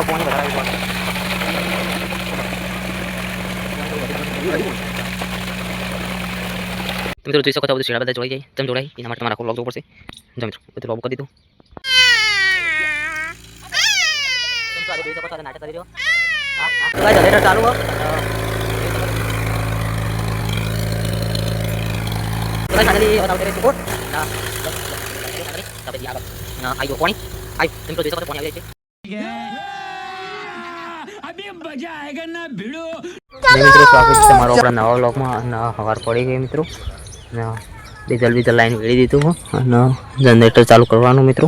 પાણી વધારે આવી તમે મિત્રો જોઈ શકો છો બધું શેડા બધા જોડાઈ જાય તમે જોડાય એના માટે તમારે આખો લોક જોવું પડશે જો મિત્રો બધું લોક કરી દીધું નાટક કરી રહ્યો હા હા તો ગાઈસ જનરેટર ચાલુ હો તો ગાઈસ ફાઇનલી હવે આવતે રહે સપોર્ટ ના ફાઇનલી આપણે આગળ ના આઈ ગયો પાણી આઈ તમે તો જોઈ શકો છો મિત્રો સ્વાગત છે તમારો આપણા નવા બ્લોગમાં અને સવાર પડી ગઈ મિત્રો. અને ડીઝલ બીઝલ લાઈન વેળી દીધું અને જનરેટર ચાલુ કરવાનું મિત્રો.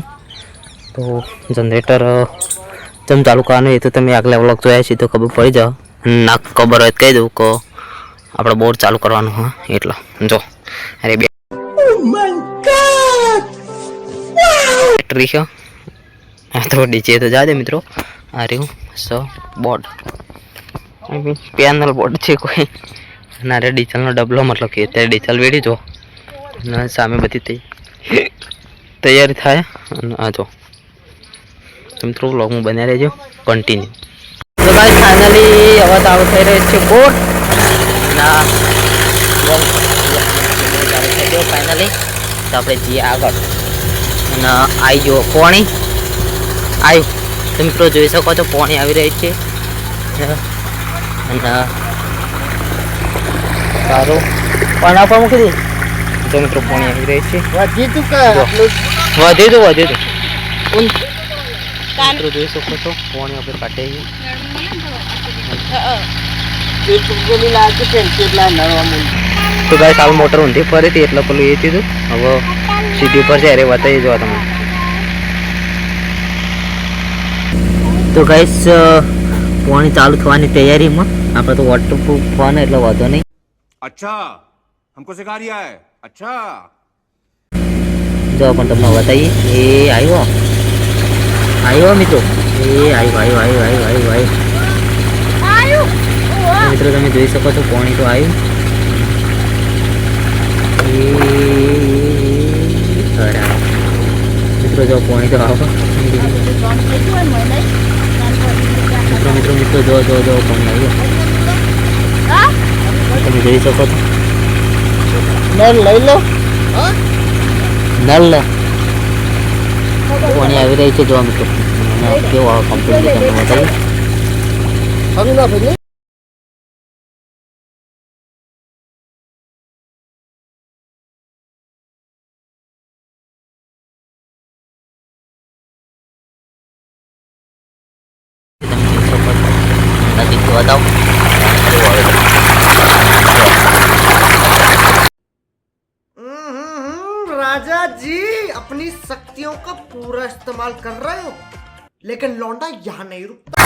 તો જનરેટર જેમ ચાલુ કરવાનું એ તો તમે આગલા બ્લોગ જોયા છે તો ખબર પડી જાવ. ના ખબર હોય તો કહી દઉં કે આપણે બોર ચાલુ કરવાનું હા. એટલે જો. અરે બે બેટરી છે. આ તો ડીજે તો જા દે મિત્રો. આ રહ્યું. સ બોર્ડ પેનલ બોર્ડ છે કોઈ. અને અરે ડીઝલનો ડબલો મતલબ કે અત્યારે ડીઝલ વેડી જો અને સામે બધી તૈયારી થાય. અને આ જો તમે મિત્રો હું બન્યા રહેજો કન્ટિન્યુ તો ભાઈ ફાઇનલી હવે આવું થઈ રહ્યો છે બોટ ના ફાઇનલી તો આપણે જઈએ આગળ. અને આવી જો કોણી. આવ્યું તો મિત્રો જોઈ શકો છો પાણી આવી રહી છે. અને સારું. પણ આપણ મૂકી દે. જો મિત્રો પાણી આવી રહી છે. વધી તું વધી તો વધી તો મિત્રો જોઈ શકો છો પાણી આપણે કાઢી તો ગાય કાલ મોટર ઊંધી ફરી હતી એટલે પેલું એ થયું હવે સીધી ઉપર છે અરે બતાવી જો તમે તો ગઈશ પાણી ચાલુ થવાની તૈયારીમાં આપણે તો વોટરપ્રૂફ ફોન એટલે વાંધો નહીં અચ્છા હમકો સિખા રહ્યા હે અચ્છા જો પણ તમને બતાવીએ એ આવ્યો આવ્યો મિત્રો એ આવ્યો આવ્યો આવ્યો આવ્યો આવ્યો આવ્યો મિત્રો તમે જોઈ શકો છો પોણી તો આવ્યું મિત્રો જો પોણી તો આવો મિત્રો મિત્રો મિત્રો જો જો જો પોણી આવ્યો તમે જોઈ શકો છો નળ લઈ લો નલ પોણી આવી રહી છે જોવા મિત્રો કેવો આવે કમ્પ્લીટ તમને બતાવી đông. हम्म, राजा जी, अपनी शक्तियों का पूरा इस्तेमाल कर रहे हो, लेकिन लौंडा यहाँ नहीं रुकता।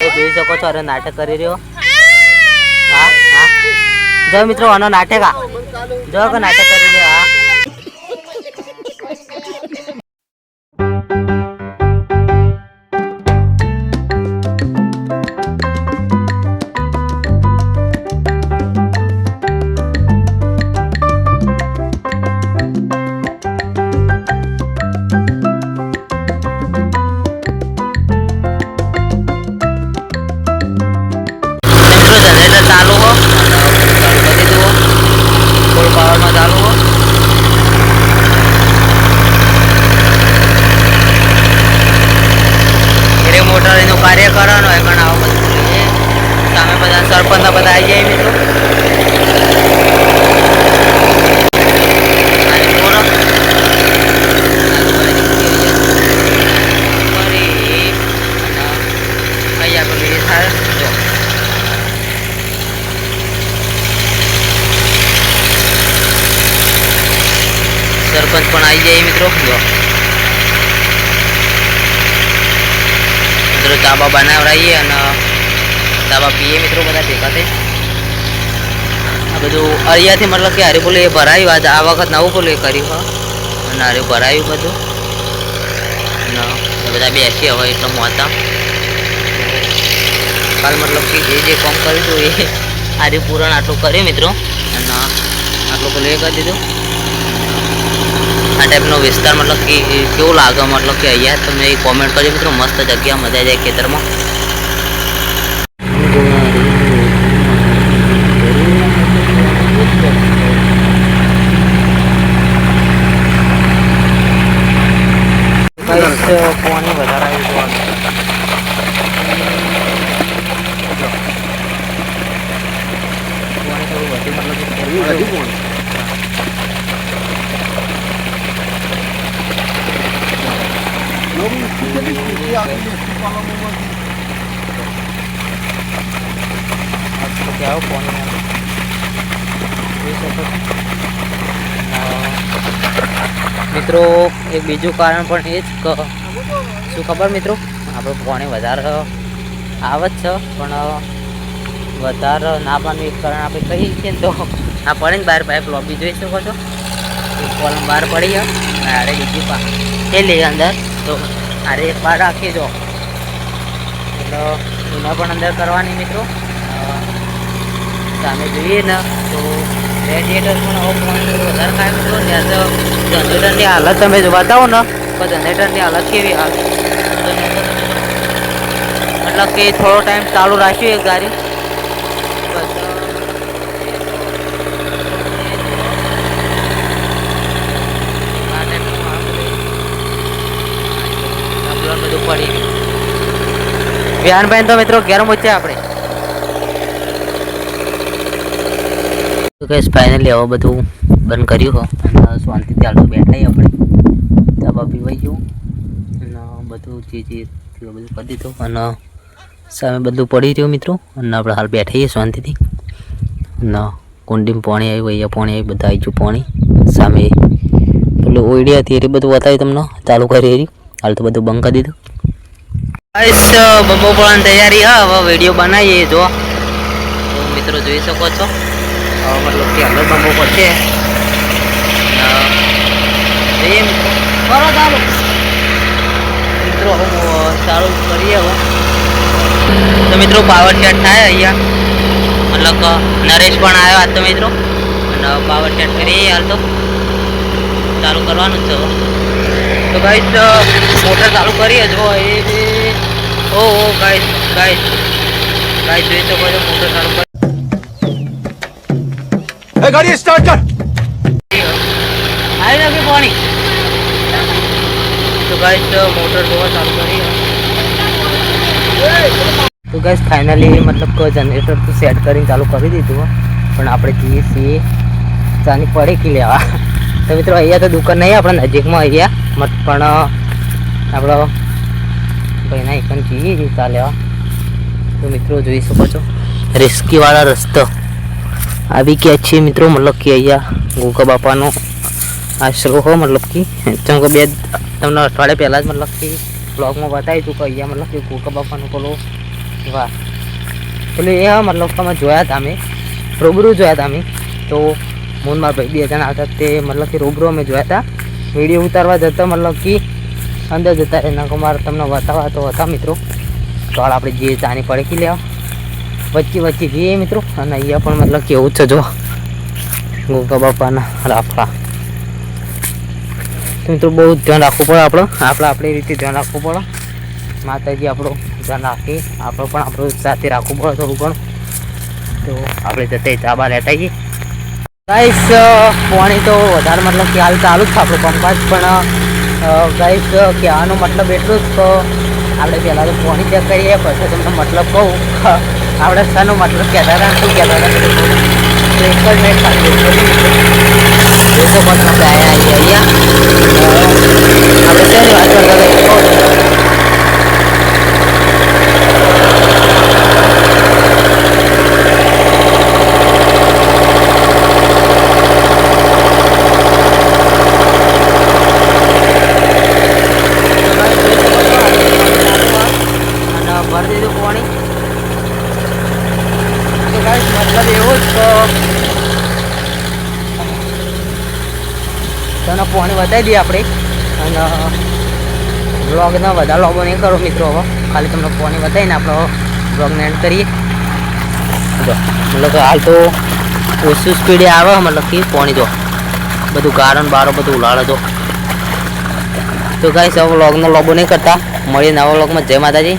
જોઈ શકો છો અરે નાટક કરી રહ્યો. જો મિત્રો આનો નાટક આ. જો નાટક તાબા બનાવડાવીએ અને તાબા પીએ મિત્રો બધા ભેગા થઈ. આ બધું અહીંયાથી મતલબ કે હારે બોલે એ ભરાયું. આ વખત નવું એ કર્યું અને હારે ભરાયું બધું. અને બધા બેસી હવે એટલો મોતા કાલ મતલબ કે જે જે કામ કર્યું હતું એ આજે પૂરણ આટલું કર્યું મિત્રો. અને આટલું પેલું એ કરી દીધું. આ ટાઈપનો વિસ્તાર મતલબ કે કેવું લાગે? મતલબ કે અહીંયા તમે કોમેન્ટ કરજો મિત્રો. મસ્ત જગ્યા, મજા જાય ખેતરમાં પાણી વધારે આવ્યું પાણી થોડું વધુ મતલબ કે થયું હતું. છો. અ, મિત્રો એક બીજું કારણ પણ એ જ શું ખબર મિત્રો આપણો પાણી વધારે આવે જ છે પણ વધારે ના પાડવાનું એક કારણ આપણે કહીએ છીએ તો આ પડે ને બહાર પાઇપ લોબી જોઈ શકો છો કોલમ બહાર પડી જાય અને આડે બીજી પા પેલી અંદર તો આરે એક વાર રાખી દો એટલે એમાં પણ અંદર કરવાની મિત્રો. સામે જોઈએ ને તો રેડિએટર પણ ઓફ પાણી વધારે ખાય મિત્રો. ત્યાં તો જનરેટરની હાલત તમે જો બતાવો ને, તો જનરેટરની હાલત કેવી હાલ? મતલબ કે થોડો ટાઈમ ચાલુ રાખ્યું એક ગાડી બસ, અ, આ ટાઈપનું આ બધું ડબલું બધું પડી ગયું. વિહાનભાઈ તો મિત્રો ઘેર મૂચ્યા આપણે. ગેસ ફાઇનલી હવે બધું બંધ કર્યું હો. અને શાંતિથી હાલ તો બેઠા આપણે. ચાબા પીવાઈ ગયું. અને બધું જે જે બધું કરી દીધું. અને સામે બધું પડી રહ્યું મિત્રો. અને આપણે હાલ બેઠાઈએ શાંતિથી અને કુંડીમાં પાણી આવ્યું, અહીંયા પાણી આવ્યું, બધા આવી ગયું પાણી. સામે પેલું ઓઈડી હતી એ બધું બતાવ્યું તમને. ચાલુ કરી હાલ તો બધું બંધ કરી દીધું. બબો પણ તૈયારી હા, હવે વીડિયો બનાવીએ, જો. તો મિત્રો જોઈ શકો છો. મતલબ કે હવે બબો પડશે છે. મિત્રો. હું ચાલુ કરીએ હવે. તો મિત્રો પાવર સેટ થાય અહીંયા. મતલબ નરેશ પણ આવ્યો આજ તો મિત્રો. અને પાવર સેટ કરીએ હાલ તો. ચાલુ કરવાનું છે તો ગાઈસ મોટર ચાલુ કરીએ, જો, એ ઓ ઓ ગાઈસ ગાઈસ. ગાઈસ જોઈ શકો છો મોટો સારો પર એ ગાડી સ્ટાર્ટ કર. આવી નથી પાણી. તો ગાઈસ મોટર જોવા ચાલુ કરી. તો ગાઈસ ફાઇનલી મતલબ કે જનરેટર તો સેટ કરીને ચાલુ કરી દીધું. પણ આપણે જઈએ છીએ ચાની પડી કે લેવા. તો મિત્રો અહીંયા તો દુકાન નહીં આપણે નજીકમાં અહીંયા. મત પણ આપણો ભાઈના એકન જઈએ જોઈએ ચા લેવા તો મિત્રો જોઈ શકો છો રિસ્કીવાળા રસ્તો. આવી ગયા છીએ મિત્રો મતલબ કે અહીંયા, ગોગા બાપાનો આશરો હો મતલબ કે જેમ બે, તમને અઠવાડિયા પહેલાં જ મતલબ કે બ્લોગમાં બતાવી હતું કે અહીંયા મતલબ કે ગોગા બાપાનો પેલો વાહ. પેલું એ હા મતલબ કે અમે જોયા હતા અમે, રૂબરૂ જોયા હતા અમે. તો મોનમાં ભાઈ બે જણા હતા તે મતલબ કે રૂબરૂ અમે જોયા હતા. વીડિયો ઉતારવા જતા મતલબ કે અંદર જતા નાખો મારે તમને બતાવવા તો હતા મિત્રો. તો આપણે જે ચાની પડકી લેવા. વચ્ચે વચ્ચે જઈએ મિત્રો, અને અહીંયા પણ મતલબ કેવું છે જો. ગોગા બાપાના રાફડા. તો મિત્રો બહુ ધ્યાન રાખવું પડે આપણે. આપણે આપણી રીતે ધ્યાન રાખવું પડે. માતાજી આપણું ધ્યાન રાખે. આપણે પણ આપણું સાથે રાખવું પડે થોડું ઘણું. તો આપણે જતા ચાબા લેતા જઈએ ગાઈસ પાણી તો વધારે મતલબ કે હાલ ચાલુ જ છે આપણું પંપાજ, પણ ગાઈસ કહેવાનો મતલબ એટલું જ તો આપણે પહેલાં તો પહોંચી ચેક કરીએ, પછી તમને મતલબ કહું. આપણે શાનો મતલબ કહેતા હતા શું કહેતા એક જ મિનિટ ખાલી. જોશો પણ આપણે આવીએ અહીંયા આપણે શેની વાત કરતા હતા એ કહો તમે. અને ભરી દીધું પાણી તો ગાઈસ મતલબ એવો જ કે બતાવી દઈએ આપણે. અને બ્લોગને વધારે લોબો નહીં કરો મિત્રો હવે ખાલી તમને ફોન બતાવીને આપણો બ્લોગને એન્ડ કરીએ. મતલબ કે હાલ તો ઓછું સ્પીડે આવે, મતલબ કે પાણી જો. બધું કારણ બારો બધું ઉલાળે જો. તો કાંઈ સૌ વ્લોગનો લોબો નહીં કરતા. મળીએ નવા વ્લોગમાં જય માતાજી.